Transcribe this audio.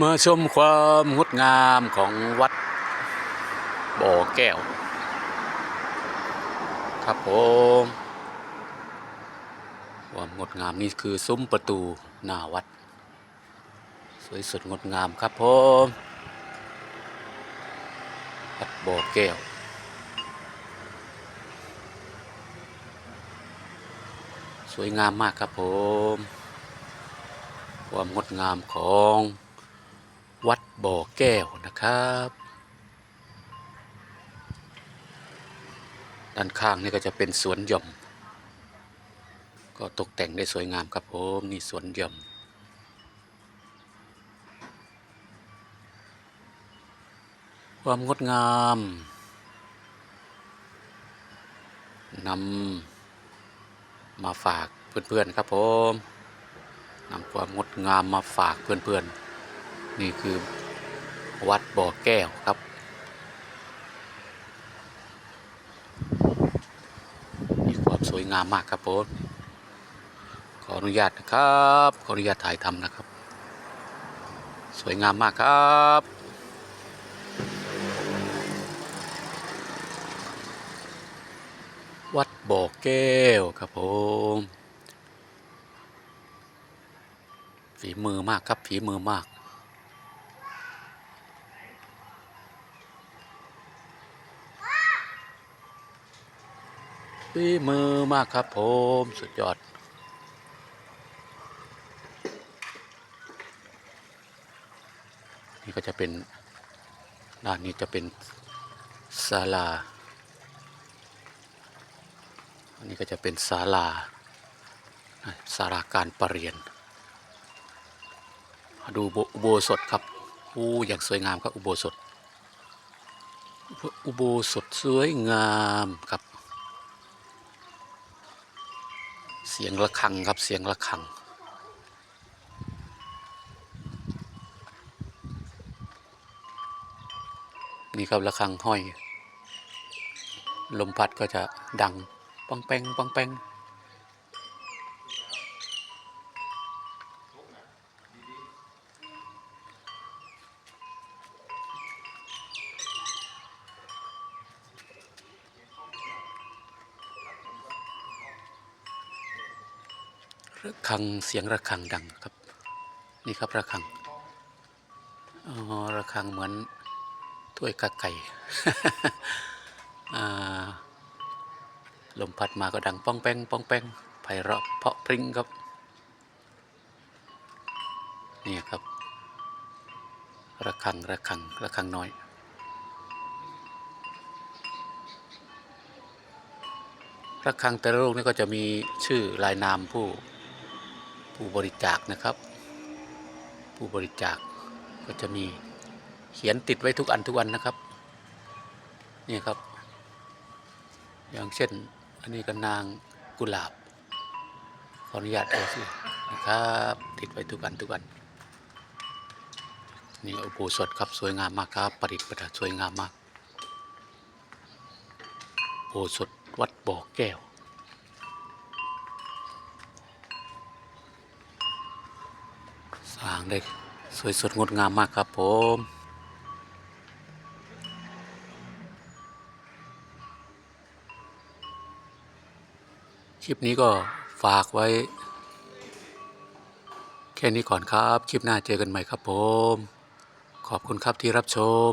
มาชมความงดงามของวัดบ่อแก้ว ครับผมความงดงามนี่คือซุ้มประตูหน้าวัด สวยสดงดงามครับผมวัดบ่อแก้วสวยงามมากครับผม ความงดงามของ วัดบ่อแก้วนะครับ ด้านข้างนี่ก็จะเป็นสวนหย่อม ก็ตกแต่งได้สวยงามครับผมนี่สวนหย่อมความงดงามนำมาฝากเพื่อนๆครับผมนำความงดงามมาฝากเพื่อนๆ นี่คือวัดบ่อแก้วครับ มีความสวยงามมากครับผมขออนุญาตนะครับ ขออนุญาตถ่ายทำนะครับ สวยงามมากครับวัดบ่อแก้วครับผมฝีมือมากครับฝีมือมาก ฝีมือมากครับผมสุดยอด นี่ก็จะเป็นด้านนี้จะเป็นศาลา อันนี้ก็จะเป็นศาลาศาลาการประเรียน ดูอุโบสถครับอู้อย่างสวยงามครับอุโบสถ อุโบสถสวยงามครับ เสียงระฆังครับเสียงระฆัง นี่ครับระฆังห้อย ลมพัดก็จะดังปังแปงปังแปง ระฆังเสียงระฆังดังครับ นี่ครับระฆังอ๋อระฆังเหมือนถ้วยกาไก่ลมพัดมาก็ดังป้องแป้งป้องแป้งไพเราะเพาะพริ้งครับนี่ครับระฆังระฆังระฆังน้อยระฆังแต่ละลูกนี่ก็จะมีชื่อลายนามผู้ ผู้บริจาคนะครับ ผู้บริจาคก็จะมีเขียนติดไว้ทุกอันทุกอันนะครับนี่ครับ อย่างเช่น อันนี้ก็นางกุหลาบขออนุญาตเอาสินะครับ ติดไว้ทุกอันทุกอันนี่อุโบสถครับสวยงามมากครับประดิษฐ์ประดัษฐ์สวยงามมากอุโบสถวัดบ่อแก้ว อ่างได้สวยสดงดงามมากครับผมคลิปนี้ก็ฝากไว้ แค่นี้ก่อนครับ คลิปหน้าเจอกันใหม่ครับผม ขอบคุณครับที่รับชม